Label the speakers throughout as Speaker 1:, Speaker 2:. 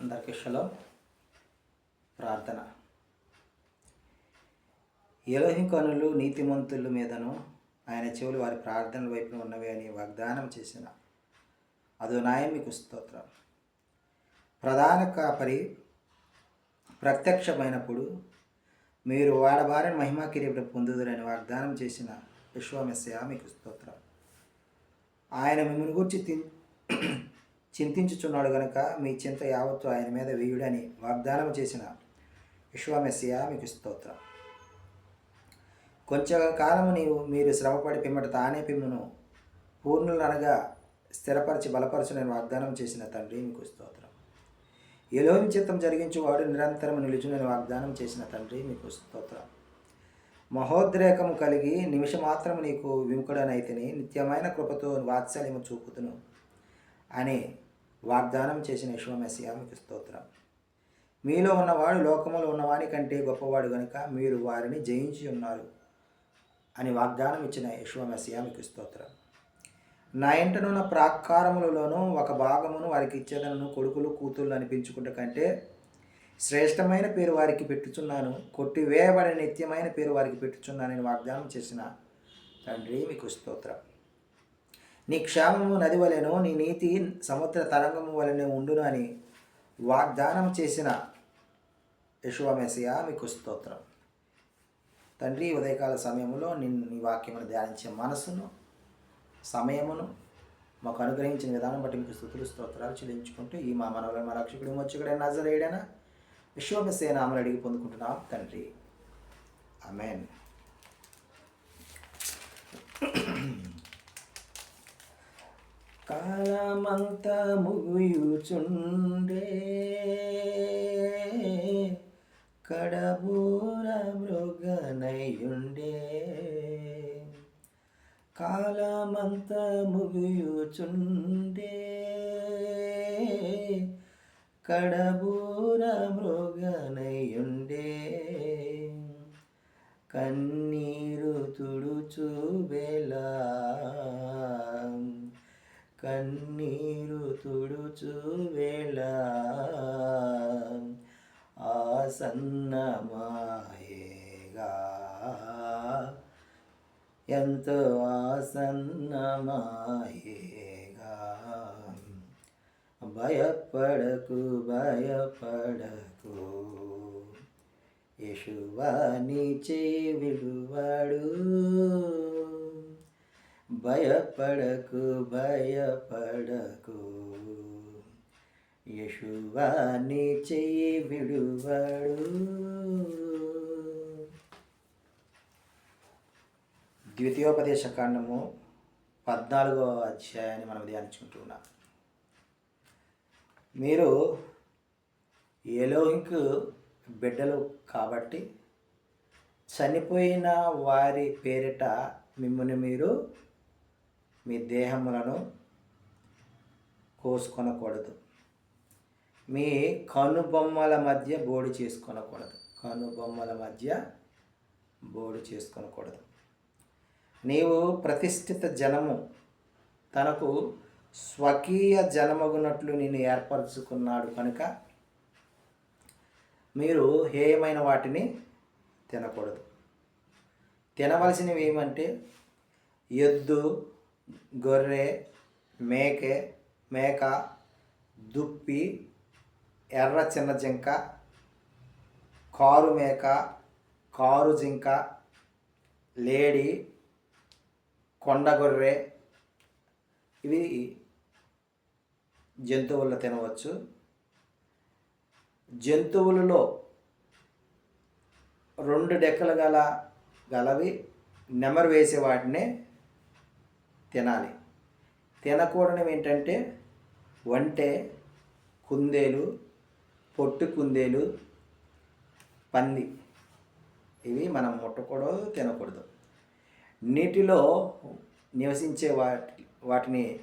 Speaker 1: అందరికీ షలో ప్రార్థన. ఎలోహిం కనులు నీతిమంతుల మీదను ఆయన చెవులు వారి ప్రార్థనల వైపున ఉన్నవి అని వాగ్దానం చేసిన. అదో నాయం మీకు స్తోత్రం. ప్రధాన కాపరి ప్రత్యక్షమైనప్పుడు మీరు వాడబారిన మహిమా కిరీటం పొందుదురని వాగ్దానం చేసిన విశ్వమెస్య మీకు స్తోత్రం. ఆయన మిమ్మల్ని గురించి చింతించుచున్నాడు గనుక మీ చింత యావత్తు ఆయన మీద వేయుడని వాగ్దానం చేసిన విశ్వమెస్సియా మీకు స్తోత్రం. కొంచెంకాలము నీవు మీరు శ్రమపడి పిమ్మట తానే పిమ్మును పూర్ణులనగా స్థిరపరిచి స్థిరపరిచి బలపరచునని వాగ్దానం చేసిన తండ్రి మీకు స్తోత్రం. ఎలోని చిత్తం జరిగించువాడు నిరంతరం నిలుచునని వాగ్దానం చేసిన తండ్రి మీకు స్తోత్రం. మహోద్రేకము కలిగి నిమిషమాత్రం నీకు విముకుడనైతిని నిత్యమైన కృపతో వాత్సల్యము చూపుతును. అని వాగ్దానం చేసిన యశ్వమెస్సియా స్తోత్రం. మీలో ఉన్నవాడు లోకములో ఉన్నవాని కంటే గొప్పవాడు గనుక మీరు వారిని జయించి ఉన్నారు అని వాగ్దానం ఇచ్చిన యశ్వమెస్సియా స్తోత్రం. నా ఇంటనున్న ప్రాకారములలోనూ ఒక భాగమును వారికి ఇచ్చేదనను కొడుకులు కూతుళ్ళు అనిపించుకుంట కంటే శ్రేష్టమైన పేరు వారికి పెట్టుచున్నాను. కొట్టివేయబడిన నిత్యమైన పేరు వారికి పెట్టుచున్నానని వాగ్దానం చేసిన తండ్రి మీకు స్తోత్రం. నీ క్షేమము నది వలెను నీ నీతి సముద్ర తరంగము వలెనే ఉండును అని వాగ్దానం చేసిన యశువమేసియా మీకు స్తోత్రం. తండ్రి ఉదయకాల సమయంలో నిన్ను నీ వాక్యమును ధ్యానించే మనసును సమయమును మాకు అనుగ్రహించిన విధానం బట్టి మీకు స్థుతులు స్తోత్రాలు చెల్లించుకుంటూ ఈ మా మనవల మా రక్షకుడు వచ్చుకుడే నజరేడన విశ్వమసేన ఆమెను అడిగి పొందుకుంటున్నాం. తండ్రి. అమెన్ కాలమంతా ముగియుచుండే. కడబూర మృగనయుండే. కాలమంత ముగియుచుండే. కడబూర మృగనయుండే. కన్నీరు తుడుచు బెలా కన్నీరు తుడుచు వేళ ఆసన్నమాయేగా. ఎంతో ఆసన్నమాయేగా. భయపడకు భయపడకు. యశువాని విలువాడు భయపడకు భయపడకు. యశువాని చెయ్యి విడువాడు. ద్వితీయోపదేశ కాండము పద్నాలుగో అధ్యాయాన్ని మనం ధ్యానించుకుంటున్నాం. మీరు ఎలోహింకు బిడ్డలు కాబట్టి చనిపోయిన వారి పేరిట మిమ్మల్ని మీరు మీ దేహములను కోసుకొనకూడదు. మీ కనుబొమ్మల మధ్య బోడి చేసుకొనకూడదు. కనుబొమ్మల మధ్య బోడి చేసుకొనకూడదు. నీవు ప్రతిష్ఠిత జనము తనకు స్వకీయ జనమగునట్లు నేను ఏర్పరచుకున్నాడు కనుక మీరు హేయమైన వాటిని తినకూడదు. తినవలసినవి ఏమంటే ఎద్దు గొర్రె మేకే మేక దుప్పి ఎర్ర చిన్న జింక కారు మేక కారు జింక లేడీ కొండ గొర్రె. ఇవి జంతువులు తినవచ్చు. జంతువులలో రెండు డెక్కలు గల గలవి నెమరు వేసే వాటినే తినాలి. తినకూడనివి ఏంటంటే వంటె కుందేలు పొట్టు కుందేలు పంది. ఇవి మనం ముట్టకూడదు తినకూడదు. నీటిలో నివసించే వాటి వాటిని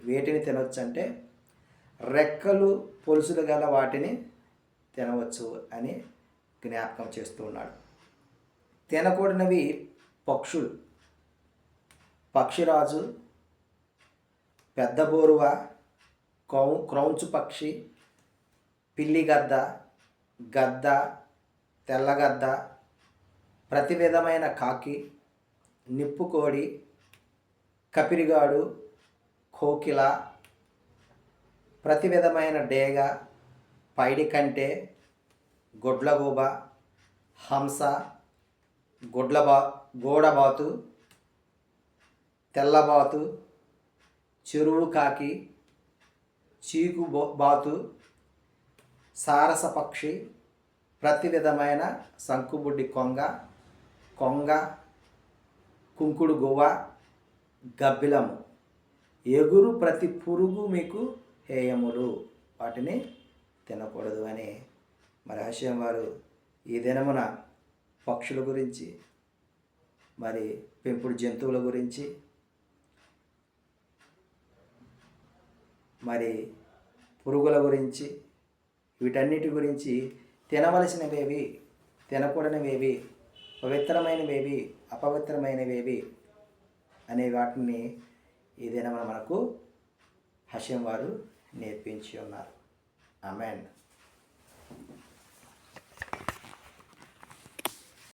Speaker 1: వేటిని తినవచ్చు అంటే రెక్కలు పొలుసులు గల వాటిని తినవచ్చు అని జ్ఞాపకం చేస్తూ ఉన్నాడు. తినకూడనివి పక్షులు. పక్షిరాజు పెద్ద బోరువ క్రౌ క్రౌంచు పక్షి పిల్లి గద్ద గద్ద తెల్లగద్ద ప్రతి విధమైన కాకి నిప్పుకోడి కపిరిగాడు కోకిల ప్రతి విధమైన డేగ పైడి కంటే గొడ్లగూబ హంస గొడ్లబా గోడబాతు తెల్లబాతు చెరువు కాకి చీకు బాతు సారస పక్షి ప్రతి విధమైన సంకుబుడ్డి కొంగ కొంగ కుంకుడు గువ్వ గబ్బిలము. ఎగురు ప్రతి పురుగు మీకు హేయములు. వాటిని తినకూడదు అని మరి ఆశయం వారు ఈ దినమున పక్షుల గురించి మరి పెంపుడు జంతువుల గురించి మరి పురుగుల గురించి వీటన్నిటి గురించి తినవలసినవేవి తినకూడనివేవి పవిత్రమైనవేవి అపవిత్రమైనవేవి అనే వాటిని ఏదైనా మనకు హషం వారు నేర్పించి ఉన్నారు. ఆమెన్.